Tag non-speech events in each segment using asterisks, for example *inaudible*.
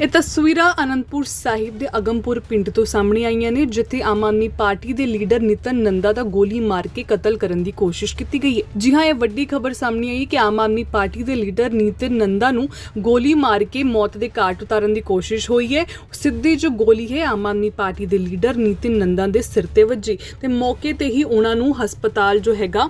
ਇਹ ਤਸਵੀਰਾਂ ਅਨੰਦਪੁਰ ਸਾਹਿਬ ਦੇ ਅਗਮਪੁਰ ਪਿੰਡ ਤੋਂ ਸਾਹਮਣੇ ਆਈਆਂ ਨੇ, ਜਿੱਥੇ ਆਮ ਆਦਮੀ ਪਾਰਟੀ ਦੇ ਲੀਡਰ ਨਿਤਨ ਨੰਦਾ ਦਾ ਗੋਲੀ ਮਾਰ ਕੇ ਕਤਲ ਕਰਨ ਦੀ ਕੋਸ਼ਿਸ਼ ਕੀਤੀ ਗਈ ਹੈ। ਜੀ ਹਾਂ, ਇਹ ਵੱਡੀ ਖਬਰ ਸਾਹਮਣੇ ਆਈ ਕਿ ਆਮ ਆਦਮੀ ਪਾਰਟੀ ਦੇ ਲੀਡਰ ਨਿਤਨ ਨੰਦਾ ਨੂੰ ਗੋਲੀ ਮਾਰ ਕੇ ਮੌਤ ਦੇ ਘਾਟ ਉਤਾਰਨ ਦੀ ਕੋਸ਼ਿਸ਼ ਹੋਈ ਹੈ। ਸਿੱਧੀ ਜੋ ਗੋਲੀ ਹੈ, ਆਮ ਆਦਮੀ ਪਾਰਟੀ ਦੇ ਲੀਡਰ ਨਿਤਨ ਨੰਦਾ ਦੇ ਸਿਰ ਤੇ ਵੱਜੀ ਤੇ ਮੌਕੇ ਤੇ ਹੀ ਉਹਨਾਂ ਨੂੰ ਹਸਪਤਾਲ ਜੋ ਹੈਗਾ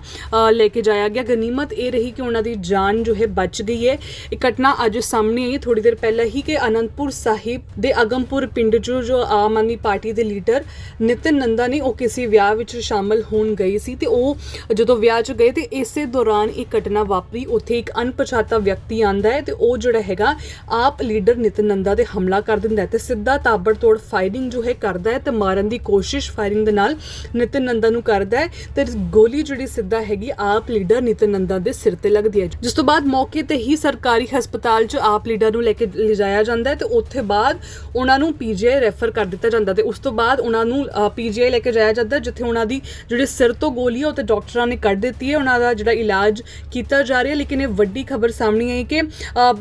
ਲੈ ਕੇ ਜਾਇਆ ਗਿਆ। ਗਨੀਮਤ ਇਹ ਰਹੀ ਕਿ ਉਹਨਾਂ ਦੀ ਜਾਨ ਜੋ ਹੈ ਬਚ ਗਈ ਹੈ। ਇਹ ਘਟਨਾ ਅੱਜ ਸਾਹਮਣੇ ਆਈ ਹੈ। ਥੋੜੀ ਦੇਰ ਪਹਿਲਾਂ ਹੀ ਕਿ ਅਨੰਦਪੁਰ ਸਾਹਿਬ ਦੇ ਅਗਮਪੁਰ ਪਿੰਡ 'ਚੋਂ ਜੋ ਆਮ ਆਦਮੀ ਪਾਰਟੀ ਦੇ ਲੀਡਰ ਨਿਤਿਨ ਨੰਦਾ ਨੇ ਉਹ ਕਿਸੇ ਵਿਆਹ ਵਿੱਚ ਸ਼ਾਮਲ ਹੋਣ ਗਏ ਸੀ ਤੇ ਉਹ ਜਦੋਂ ਵਿਆਹ 'ਚ ਗਏ ਤੇ ਇਸੇ ਦੌਰਾਨ ਇਹ ਘਟਨਾ ਵਾਪਰੀ। ਉੱਥੇ ਇੱਕ ਅਣਪਛਾਤਾ ਵਿਅਕਤੀ ਆਂਦਾ ਹੈ ਤੇ ਉਹ ਜਿਹੜਾ ਹੈਗਾ ਆਪ ਲੀਡਰ ਨਿਤਿਨ ਨੰਦਾ ਤੇ ਹਮਲਾ ਕਰ ਦਿੰਦਾ ਹੈ ਤੇ ਸਿੱਧਾ ਤਾਬੜਤੋੜ ਫਾਇਰਿੰਗ ਜੋ ਹੈ ਕਰਦਾ ਹੈ ਤੇ ਮਾਰਨ ਦੀ ਕੋਸ਼ਿਸ਼ ਫਾਇਰਿੰਗ ਦੇ ਨਾਲ ਨਿਤਿਨ ਨੰਦਾ ਨੂੰ ਕਰਦਾ ਹੈ ਤੇ ਗੋਲੀ ਜਿਹੜੀ ਸਿੱਧਾ ਹੈਗੀ ਆਪ ਲੀਡਰ ਨਿਤਿਨ ਨੰਦਾ ਦੇ ਸਿਰ ਤੇ ਲੱਗਦੀ ਹੈ। ਜਿਸ ਤੋਂ ਬਾਅਦ ਮੌਕੇ ਤੇ ਹੀ ਸਰਕਾਰੀ ਹਸਪਤਾਲ 'ਚ ਆਪ ਲੀਡਰ ਨੂੰ ਲੈ ਕੇ ਲਿਜਾਇਆ ਜਾਂਦਾ ਹੈ ਤੇ ਉੱਥੇ ਬਾਅਦ ਉਹਨਾਂ ਨੂੰ ਪੀਜੀਆਈ ਰੈਫਰ ਕਰ ਦਿੱਤਾ ਜਾਂਦਾ ਤੇ ਉਸ ਤੋਂ ਬਾਅਦ ਉਹਨਾਂ ਨੂੰ ਪੀਜੀਆਈ ਲੈ ਕੇ ਜਾਇਆ ਜਾਂਦਾ, ਜਿੱਥੇ ਉਹਨਾਂ ਦੀ ਜਿਹੜੇ ਸਿਰ ਤੋਂ ਗੋਲੀ ਹੈ ਉਹ ਤੇ ਡਾਕਟਰਾਂ ਨੇ ਕੱਢ ਦਿੱਤੀ ਹੈ। ਉਹਨਾਂ ਦਾ ਜਿਹੜਾ ਇਲਾਜ ਕੀਤਾ ਜਾ ਰਿਹਾ, ਲੇਕਿਨ ਇਹ ਵੱਡੀ ਖਬਰ ਸਾਹਮਣੇ ਆਈ ਕਿ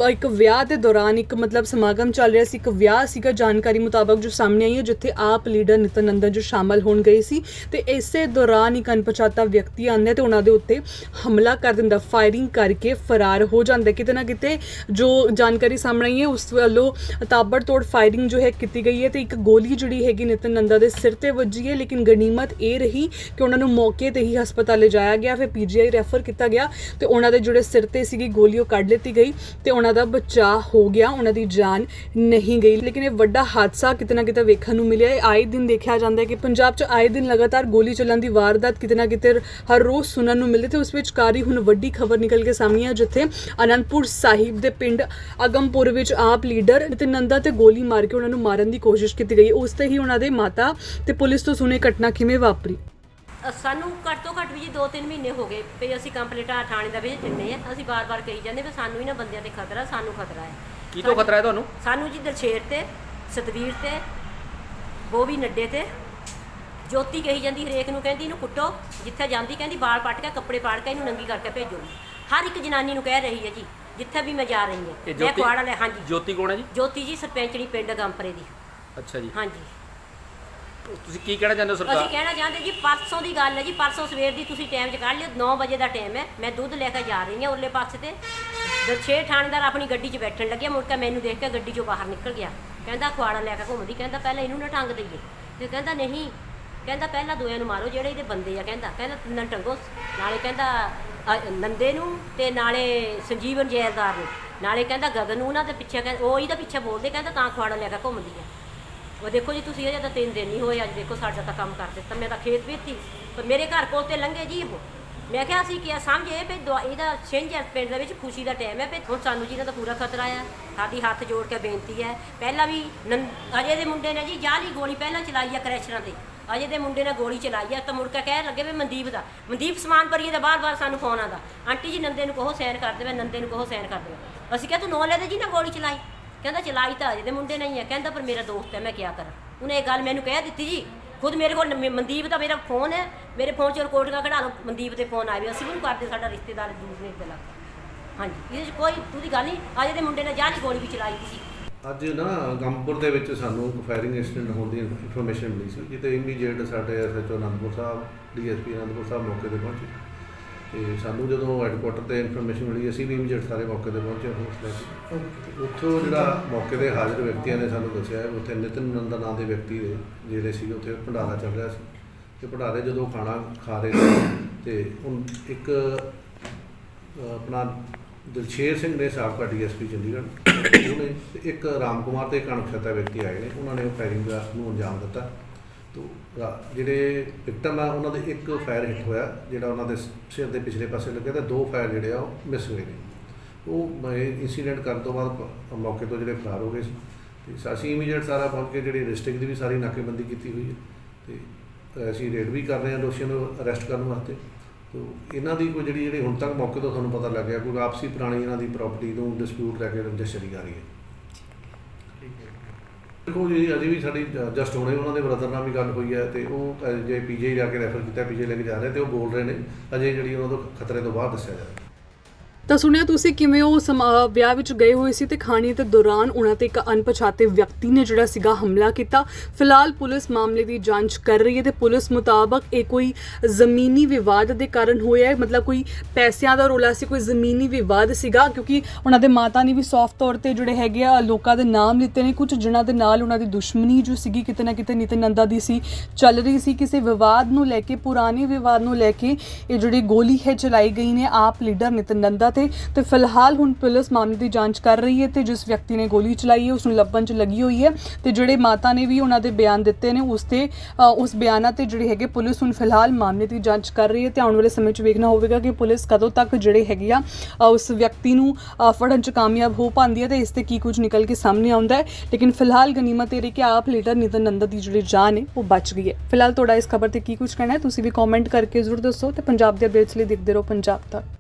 ਇੱਕ ਵਿਆਹ ਦੇ ਦੌਰਾਨ ਇੱਕ ਮਤਲਬ ਸਮਾਗਮ ਚੱਲ ਰਿਹਾ ਸੀ, ਇੱਕ ਵਿਆਹ ਸੀਗਾ ਜਾਣਕਾਰੀ ਮੁਤਾਬਕ ਜੋ ਸਾਹਮਣੇ ਆਈ ਹੈ, ਜਿੱਥੇ ਆਪ ਲੀਡਰ ਨਿਤਨ ਨੰਦਨ ਜੋ ਸ਼ਾਮਲ ਹੋਣ ਗਏ ਸੀ ਤੇ ਇਸੇ ਦੌਰਾਨ ਇੱਕ ਅਣਪਛਾਤਾ ਵਿਅਕਤੀ ਆਉਂਦਾ ਹੈ ਤੇ ਉਹਨਾਂ ਦੇ ਉੱਤੇ ਹਮਲਾ ਕਰ ਦਿੰਦਾ ਫਾਇਰਿੰਗ ਕਰਕੇ ਫਰਾਰ ਹੋ ਜਾਂਦਾ। ਕਿਤੇ ਨਾ ਕਿਤੇ ਜੋ ਜਾਣਕਾਰੀ ਸਾਹਮਣੇ ਆਈ ਹੈ, ਉਸ ਵੱਲੋਂ ਤਾਬੜਤੋੜ ਫਾਇਰਿੰਗ ਜੋ ਹੈ ਕੀਤੀ ਗਈ ਹੈ ਤੇ ਇੱਕ ਗੋਲੀ ਜਿਹੜੀ ਹੈਗੀ ਨਿਤਨ ਨੰਦਾ ਦੇ ਸਿਰ ਤੇ ਵੱਜੀ ਹੈ, ਲੇਕਿਨ ਗਨੀਮਤ ਇਹ ਰਹੀ ਕਿ ਉਹਨਾਂ ਨੂੰ ਮੌਕੇ ਤੇ ਹੀ ਹਸਪਤਾਲ ਲਿਜਾਇਆ ਗਿਆ, ਫਿਰ ਪੀਜੀਆਈ ਰੈਫਰ ਕੀਤਾ ਗਿਆ ਤੇ ਉਹਨਾਂ ਦੇ ਜਿਹੜੇ ਸਿਰ ਤੇ ਸੀਗੀ ਗੋਲੀ ਉਹ ਕੱਢ ਲਿੱਤੀ ਗਈ ਤੇ ਉਹਨਾਂ ਦਾ ਬਚਾਅ ਹੋ ਗਿਆ, ਉਹਨਾਂ ਦੀ ਜਾਨ ਨਹੀਂ ਗਈ। ਲੇਕਿਨ ਇਹ ਵੱਡਾ ਹਾਦਸਾ ਕਿਤੇ ਨਾ ਕਿਤੇ ਵੇਖਣ ਨੂੰ ਮਿਲਿਆ। ਹੈ ਆਏ ਦਿਨ ਦੇਖਿਆ ਜਾਂਦਾ ਹੈ ਕਿ ਪੰਜਾਬ 'ਚ ਆਏ ਦਿਨ ਲਗਾਤਾਰ ਗੋਲੀ ਚੱਲਣ ਦੀ ਵਾਰਦਾਤ ਕਿਤੇ ਨਾ ਕਿਤੇ ਹਰ ਰੋਜ਼ ਸੁਣਨ ਨੂੰ ਮਿਲਦੀ ਤੇ ਉਸ ਵਿੱਚ ਕਾਰੀ ਹੁਣ ਵੱਡੀ ਖਬਰ ਨਿਕਲ ਕੇ ਸਾਹਮਣੇ ਆ, ਜਿੱਥੇ ਅਨੰਦਪੁਰ ਸਾਹਿਬ ਦੇ ਪਿੰਡ ਅਗਮਪੁਰ ਵਿੱਚ ਆਪ ਲੀਡਰ ਤੇ ਨੰਦਾ ਤੇ ਗੋਲੀ ਮਾਰ ਕੇ ਉਹਨਾਂ ਨੂੰ ਮਾਰਨ ਦੀ ਕੋਸ਼ਿਸ਼ ਕੀਤੀ ਗਈ। ਉਸ ਤੇ ਹੀ ਉਹਨਾਂ ਦੇ ਮਾਤਾ ਤੇ ਪੁਲਿਸ ਤੋਂ ਸੁਣੇ ਘਟਨਾ ਕਿਵੇਂ ਵਾਪਰੀ? ਅ, ਸਾਨੂੰ ਘੱਟ ਤੋਂ ਘੱਟ ਵੀ ਜੀ 2-3 ਮਹੀਨੇ ਹੋ ਗਏ ਵੀ ਅਸੀਂ ਕੰਪਲੀਟਾ ਥਾਣੇ ਦਾ ਵਿੱਚ ਦਿੰਨੇ ਆ ਅਸੀਂ ਬਾਰ-ਬਾਰ ਕਹੀ ਜਾਂਦੇ ਵੀ ਸਾਨੂੰ ਇਹਨਾਂ ਬੰਦਿਆਂ ਤੇ ਖਤਰਾ ਸਾਨੂੰ ਖਤਰਾ ਹੈ। ਕੀ ਤੋਂ ਖਤਰਾ ਹੈ ਤੁਹਾਨੂੰ? ਸਾਨੂੰ ਜੀ ਦਲਸ਼ੇਰ ਤੇ ਸਤਵੀਰ ਤੇ ਬੋਵੀ ਨੱਡੇ ਤੇ ਜੋਤੀ ਕਹੀ ਜਾਂਦੀ ਹਰੇਕ ਨੂੰ ਕਹਿੰਦੀ ਇਹਨੂੰ ਕੁੱਟੋ ਜਿੱਥੇ ਜਾਂਦੀ ਕਹਿੰਦੀ ਬਾਲ ਪੱਟ ਕੇ ਕੱਪੜੇ ਪਾੜ ਕੇ ਇਹਨੂੰ ਨੰਗੀ ਕਰਕੇ ਭੇਜੋ। ਹਰ ਇੱਕ ਜਨਾਨੀ ਨੂੰ ਕਹਿ ਰਹੀ ਹੈ ਜੀ ਜਿੱਥੇ ਵੀ ਮੈਂ ਜਾ ਰਹੀ ਹਾਂ। ਇਹ ਮੈਂ ਕੁਆੜਾ ਲੈ ਹਾਂਜੀ। ਜੋਤੀ ਕੌਣ ਹੈ ਜੀ? ਜੋਤੀ ਜੀ ਸਰਪੰਚਣੀ ਪਿੰਡ ਗੰਪਰੇ ਦੀ। ਅੱਛਾ ਜੀ। ਹਾਂਜੀ। ਤੁਸੀਂ ਕੀ ਕਹਿਣਾ ਚਾਹੁੰਦੇ ਹੋ ਅਸੀਂ ਸਰਕਾਰ ਕਹਿਣਾ ਚਾਹੁੰਦੇ ਜੀ ਪਰਸੋਂ ਦੀ ਗੱਲ ਹੈ ਜੀ ਪਰਸੋਂ ਸਵੇਰ ਦੀ ਤੁਸੀਂ ਟਾਈਮ 'ਚ ਕੱਢ ਲਿਓ 9 ਵਜੇ ਦਾ ਟਾਈਮ ਹੈ। ਮੈਂ ਦੁੱਧ ਲੈ ਕੇ ਜਾ ਰਹੀ ਹਾਂ ਉਰਲੇ ਪਾਸੇ ਤੇ। ਦਰਸ਼ੇ ਥਾਣੇਦਾਰ ਆਪਣੀ ਗੱਡੀ 'ਚ ਬੈਠਣ ਲੱਗਿਆ ਮੁੜ ਕੇ ਮੈਨੂੰ ਦੇਖ ਕੇ ਗੱਡੀ 'ਚੋਂ ਬਾਹਰ ਨਿਕਲ ਗਿਆ। ਕਹਿੰਦਾ ਖੁਆੜਾ ਲੈ ਕੇ ਘੁੰਮਦੀ ਕਹਿੰਦਾ ਪਹਿਲਾਂ ਇਹਨੂੰ ਨਾ ਟੰਗ ਦਈਏ। ਤੇ ਕਹਿੰਦਾ ਨਹੀਂ ਕਹਿੰਦਾ ਪਹਿਲਾਂ ਦੋਆਂ ਨੂੰ ਮਾਰੋ ਜਿਹੜੇ ਇਹਦੇ ਬੰਦੇ ਆ ਕਹਿੰਦਾ। ਕਹਿੰਦਾ ਤਿੰਨਾਂ ਟੰਗੋ ਨਾਲੇ ਕਹਿੰਦਾ ਅ, ਨੰਦੇ ਨੂੰ ਤੇ ਨਾਲੇ ਸੰਜੀਵਨ ਜੈਲਦਾਰ ਨੂੰ। ਨਾਲੇ ਕਹਿੰਦਾ ਗਗਨ ਨੂੰ ਉਹਨਾਂ ਦੇ ਪਿੱਛੇ ਕਹਿੰਦਾ ਉਹ ਇਹਦਾ ਪਿੱਛੇ ਬੋਲਦੇ ਕਹਿੰਦਾ ਤਾਂ ਖੁਆੜਾ ਲੈ ਕੇ ਘੁੰਮਦੀ ਆ। ਉਹ ਦੇਖੋ ਜੀ ਤੁਸੀਂ ਅਜੇ ਤਾਂ ਤਿੰਨ ਦਿਨ ਨਹੀਂ ਹੋਏ ਅੱਜ ਦੇਖੋ ਸਾਡਾ ਤਾਂ ਕੰਮ ਕਰ ਦਿੱਤਾ ਮੈਂ ਤਾਂ ਖੇਤ ਵਿੱਚ ਪਰ ਮੇਰੇ ਘਰ ਕੋਲ ਤੇ ਲੰਘੇ ਜੀ ਉਹ। ਮੈਂ ਕਿਹਾ ਅਸੀਂ ਕਿਹਾ ਸਮਝੇ ਵੀ ਦੁਆ- ਇਹਦਾ ਛਿੰਝ ਹੈ ਪਿੰਡ ਦੇ ਵਿੱਚ ਖੁਸ਼ੀ ਦਾ ਟਾਈਮ ਹੈ ਵੀ ਹੁਣ ਸਾਨੂੰ ਜੀ ਇਹਨਾਂ ਤਾਂ ਪੂਰਾ ਖਤਰਾ ਆ। ਸਾਡੀ ਹੱਥ ਜੋੜ ਕੇ ਬੇਨਤੀ ਹੈ। ਪਹਿਲਾਂ ਵੀ ਨੰ- ਅਜੇ ਦੇ ਮੁੰਡੇ ਨੇ ਜੀ ਜਾਲੀ ਗੋਲੀ ਪਹਿਲਾਂ ਚਲਾਈ ਆ ਕਰੈਸ਼ਰਾਂ ਤੇ। ਅਜੇ ਦੇ ਮੁੰਡੇ ਨੇ ਗੋਲੀ ਚਲਾਈ ਆ, ਤਾਂ ਮੁੜਕਾ ਕਹਿਣ ਲੱਗੇ ਵੀ ਮਨਦੀਪ ਦਾ। ਮਨਦੀਪ ਸਮਾਨ ਭਰੀਏ ਦਾ ਬਾਰ-ਬਾਰ ਸਾਨੂੰ ਫੋਨ ਆਉਂਦਾ ਆਂਟੀ ਜੀ ਨੰਦੇ ਨੂੰ ਕਹੋ ਸੈਨ ਕਰ ਦੇਵੇ, ਨੰਦੇ ਨੂੰ ਕਹੋ ਸੈਨ ਕਰ ਦੇਵੇ। ਅਸੀਂ ਕਿਹਾ ਤੂੰ ਨੌ ਲੈ ਦੇ ਜੀ ਨਾ ਗੋਲੀ ਚਲਾਈ। ਕਹਿੰਦਾ ਚਲਾਈ ਤਾਂ ਅਜੇ ਦੇ ਮੁੰਡੇ ਨਹੀਂ ਹੈ ਕਹਿੰਦਾ ਪਰ ਮੇਰਾ ਦੋਸਤ ਹੈ, ਮੈਂ ਕੀ ਕਰਾਂ? ਉਹਨੇ ਇਹ ਗੱਲ ਮੈਨੂੰ ਕਹਿ ਦਿੱਤੀ ਜੀ। ਖੁਦ ਮੇਰੇ ਕੋਲ ਮ- ਮਨਦੀਪ ਦਾ ਮੇਰਾ ਫੋਨ ਹੈ। ਮੇਰੇ ਫੋਨ 'ਚ ਰਿਕਾਰਡਿੰਗਾਂ ਕਢਾ ਲਓ, ਮਨਦੀਪ ਦੇ ਫੋਨ ਆਏ ਅਸੀਂ ਵੀ ਨਹੀਂ ਕਰਦੇ ਸਾਡਾ ਰਿਸ਼ਤੇਦਾਰ ਦੂਰ ਨੇ ਇੱਥੇ ਲੱਗ ਹਾਂਜੀ, ਇਹਦੇ 'ਚ ਕੋਈ ਉਹਦੀ ਗੱਲ ਨਹੀਂ। ਅਜੇ ਦੇ ਮੁੰਡੇ ਨੇ ਜਾਲੀ ਗੋਲੀ ਵੀ ਚਲਾਈ ਸੀ। ਅੱਜ ਨਾ ਗੰਪੁਰ ਦੇ ਵਿੱਚ ਸਾਨੂੰ ਇੱਕ ਫਾਇਰਿੰਗ ਇਨਸੀਡੈਂਟ ਹੋਣ ਦੀ ਇਨਫੋਰਮੇਸ਼ਨ ਮਿਲੀ ਸੀ ਜਿੱਤੇ ਇਮੀਡੀਏਟ ਸਾਡੇ ਐਸਐਚਓ ਅਨੰਦਪੁਰ ਸਾਹਿਬ ਡੀਐਸਪੀ ਅਨੰਦਪੁਰ ਸਾਹਿਬ ਮੌਕੇ ਤੇ ਪਹੁੰਚੇ। ਤੇ ਸਾਨੂੰ ਜਦੋਂ ਹੈਡਕੁਆਟਰ ਤੇ ਇਨਫੋਰਮੇਸ਼ਨ ਮਿਲੀ, ਅਸੀਂ ਵੀ ਇਮੀਡੀਏਟ ਸਾਰੇ ਮੌਕੇ ਤੇ ਪਹੁੰਚੇ ਉਸ ਲੈ ਉੱਥੋਂ ਜਿਹੜਾ ਮੌਕੇ ਤੇ ਹਾਜ਼ਰ ਵਿਅਕਤੀਆਂ ਨੇ ਸਾਨੂੰ ਦੱਸਿਆ ਹੈ ਉੱਥੇ ਨਿਤਿਨ ਨੰਦਾ ਨਾਂ ਦੇ ਵਿਅਕਤੀ ਦੇ ਜਿਹੜੇ ਸੀ ਉੱਥੇ ਭੰਡਾਰਾ ਚੱਲ ਰਿਹਾ ਸੀ। ਤੇ ਭੰਡਾਰੇ ਜਦੋਂ ਖਾਣਾ ਖਾ ਰਹੇ ਸੀ ਤੇ ਇੱਕ ਆਪਣਾ ਦਲਸ਼ੇਰ ਸਿੰਘ ਨੇ ਸਾਬਕਾ ਡੀਐਸਪੀ ਚੰਡੀਗੜ੍ਹ *coughs* ਉਹਨੇ ਤੇ ਇੱਕ ਰਾਮ ਕੁਮਾਰ ਤੇ ਇੱਕ ਅਣਪਛਾਤਾ ਵਿਅਕਤੀ ਆਏ ਨੇ, ਉਹਨਾਂ ਨੇ ਫਾਇਰਿੰਗ ਦਾ ਨੂੰ ਅੰਜਾਮ ਦਿੱਤਾ। ਤੋ ਜਿਹੜੇ ਵਿਕਟਮ ਆ, ਉਹਨਾਂ ਦੇ ਇੱਕ ਫਾਇਰ ਹਿੱਟ ਹੋਇਆ, ਜਿਹੜਾ ਉਹਨਾਂ ਦੇ ਸਿਰ ਦੇ ਪਿਛਲੇ ਪਾਸੇ ਲੱਗਿਆ ਤੇ ਦੋ ਫਾਇਰ ਜਿਹੜੇ ਆ, ਉਹ ਮਿਸ ਹੋਏ ਨੇ। ਉਹ ਇਨਸੀਡੈਂਟ ਕਰਨ ਤੋਂ ਬਾਅਦ ਮੌਕੇ ਤੋਂ ਜਿਹੜੇ ਫਰਾਰ ਹੋ ਗਏ ਸੀ। ਤੇ ਅਸੀਂ ਇਮੀਡੀਏਟ ਸਾਰਾ ਪਹੁੰਚ ਕੇ ਜਿਹੜੀ ਡਿਸਟ੍ਰਿਕਟ ਦੀ ਵੀ ਸਾਰੀ ਨਾਕੇਬੰਦੀ ਕੀਤੀ ਹੋਈ ਹੈ। ਤੇ ਅਸੀਂ ਰੇਡ ਵੀ ਕਰ ਰਹੇ ਹਾਂ, ਦੋਸ਼ੀਆਂ ਨੂੰ ਅਰੈਸਟ ਕਰਨ ਵਾਸਤੇ। ਤੋ ਇਹਨਾਂ ਦੀ ਕੋਈ ਜਿਹੜੀ ਜਿਹੜੀ ਹੁਣ ਤੱਕ ਮੌਕੇ ਤੋਂ ਤੁਹਾਨੂੰ ਪਤਾ ਲੱਗਿਆ ਕੋਈ ਆਪਸੀ ਪੁਰਾਣੀ ਇਹਨਾਂ ਦੀ ਪ੍ਰਾਪਰਟੀ ਨੂੰ ਡਿਸਪਿਊਟ ਲੈ ਕੇ ਰੰਜਿਸ਼ ਚਲੀ ਆ ਰਹੀ ਹੈ। ਦੇਖੋ ਜੀ ਅਜੇ ਵੀ ਸਾਡੀ ਜਸਟ ਹੁਣੇ ਉਹਨਾਂ ਦੇ ਬ੍ਰਦਰ ਨਾਲ ਵੀ ਗੱਲ ਹੋਈ ਹੈ ਤੇ ਉਹ ਜੇ ਪੀਜੀ ਜਾ ਕੇ ਰੈਫਰ ਕੀਤਾ ਪੀਜੀ ਲੈ ਕੇ ਜਾ ਰਹੇ ਤੇ ਉਹ ਬੋਲ ਰਹੇ ਨੇ। ਅਜੇ ਜਿਹੜੀ ਉਹਨਾਂ ਤੋਂ ਖਤਰੇ ਤੋਂ ਬਾਹਰ ਦੱਸਿਆ ਜਾ ਰਿਹਾ। ਤਾਂ ਸੁਣਿਆ ਤੁਸੀਂ ਕਿਵੇਂ ਉਹ ਸਮਾ- ਵਿਆਹ ਵਿੱਚ ਗਏ ਹੋਏ ਸੀ ਤੇ ਖਾਣੇ ਦੇ ਦੌਰਾਨ ਉਹਨਾਂ ਤੇ ਇੱਕ ਅਣਪਛਾਤੇ ਵਿਅਕਤੀ ਨੇ ਜਿਹੜਾ ਸੀਗਾ ਹਮਲਾ ਕੀਤਾ। ਫਿਲਹਾਲ ਪੁਲਿਸ ਮਾਮਲੇ ਦੀ ਜਾਂਚ ਕਰ ਰਹੀ ਹੈ ਤੇ ਪੁਲਿਸ ਮੁਤਾਬਕ ਇਹ ਕੋਈ ਜ਼ਮੀਨੀ ਵਿਵਾਦ ਦੇ ਕਾਰਨ ਹੋਇਆ ਹੈ। ਮਤਲਬ ਕੋਈ ਪੈਸਿਆਂ ਦਾ ਰੋਲਾ ਸੀ, ਕੋਈ ਜ਼ਮੀਨੀ ਵਿਵਾਦ ਸੀਗਾ ਕਿਉਂਕਿ ਉਹਨਾਂ ਦੇ ਮਾਤਾ ਨੇ ਵੀ ਸਾਫ਼ ਤੌਰ ਤੇ ਜਿਹੜੇ ਹੈਗੇ ਆ ਲੋਕਾਂ ਦੇ ਨਾਮ ਲਿੱਤੇ ਨੇ। ਕੁਝ ਜਿਨ੍ਹਾਂ ਦੇ ਨਾਲ ਉਹਨਾਂ ਦੀ ਦੁਸ਼ਮਣੀ ਜੋ ਸੀਗੀ, ਕਿਤੇ ਨਾ ਕਿਤੇ ਨਿਤਨੰਦਾ ਦੀ ਸੀ, ਚੱਲ ਰਹੀ ਸੀ। ਕਿਸੇ ਵਿਵਾਦ ਨੂੰ ਲੈ ਕੇ, ਪੁਰਾਣੇ ਵਿਵਾਦ ਨੂੰ ਲੈ ਕੇ ਇਹ ਜਿਹੜੀ ਗੋਲੀ ਹੈ ਚਲਾਈ ਗਈ ਨੇ, ਆਪ ਲੀਡਰ ਨਿਤਨੰਦਾ ਤੇ ਤੇ ਫਿਲਹਾਲ ਹੁਣ ਪੁਲਿਸ ਮਾਮਲੇ ਦੀ ਜਾਂਚ ਕਰ ਰਹੀ ਹੈ ਤੇ ਜਿਸ ਵਿਅਕਤੀ ਨੇ ਗੋਲੀ ਚਲਾਈ ਹੈ ਉਸ ਨੂੰ ਲੱਭਣ 'ਚ ਲੱਗੀ ਹੋਈ ਹੈ ਤੇ ਜਿਹੜੇ ਮਾਤਾ ਨੇ ਵੀ ਉਹਨਾਂ ਦੇ ਬਿਆਨ ਦਿੱਤੇ ਨੇ, ਉਸ ਤੇ ਉਸ ਬਿਆਨਾਂ ਤੇ ਜਿਹੜੇ ਹੈਗੇ ਪੁਲਿਸ ਹੁਣ ਫਿਲਹਾਲ ਮਾਮਲੇ ਦੀ ਜਾਂਚ ਕਰ ਰਹੀ ਹੈ ਤੇ ਆਉਣ ਵਾਲੇ ਸਮੇਂ 'ਚ ਵੇਖਣਾ ਹੋਵੇਗਾ ਕਿ ਪੁਲਿਸ ਕਦੋਂ ਤੱਕ ਜਿਹੜੇ ਹੈਗੇ ਆ ਉਸ ਵਿਅਕਤੀ ਨੂੰ ਫੜਨ 'ਚ ਕਾਮਯਾਬ ਹੋ ਪਾਉਂਦੀ ਹੈ ਤੇ ਇਸ ਤੇ ਕੀ ਕੁਝ ਨਿਕਲ ਕੇ ਸਾਹਮਣੇ ਆਉਂਦਾ ਹੈ। ਲੇਕਿਨ ਫਿਲਹਾਲ ਗਨੀਮਤ ਇਹ ਰਹੀ ਕਿ ਆਪ ਲੀਡਰ ਨਿਤਨ ਨੰਦਾ ਦੀ ਜਿਹੜੀ ਜਾਨ ਹੈ, ਉਹ ਬਚ ਗਈ ਹੈ। ਫਿਲਹਾਲ ਤੁਹਾਡਾ ਇਸ ਖਬਰ ਤੇ ਕੀ ਕੁਝ ਕਹਿਣਾ ਹੈ, ਤੁਸੀਂ ਵੀ ਕਮੈਂਟ ਕਰਕੇ ਜ਼ਰੂਰ ਦੱਸੋ ਤੇ ਪੰਜਾਬ ਦੇ ਅਪਡੇਟਸ ਲਈ ਦੇਖਦੇ ਰਹੋ ਪੰਜਾਬ ਤੱਕ।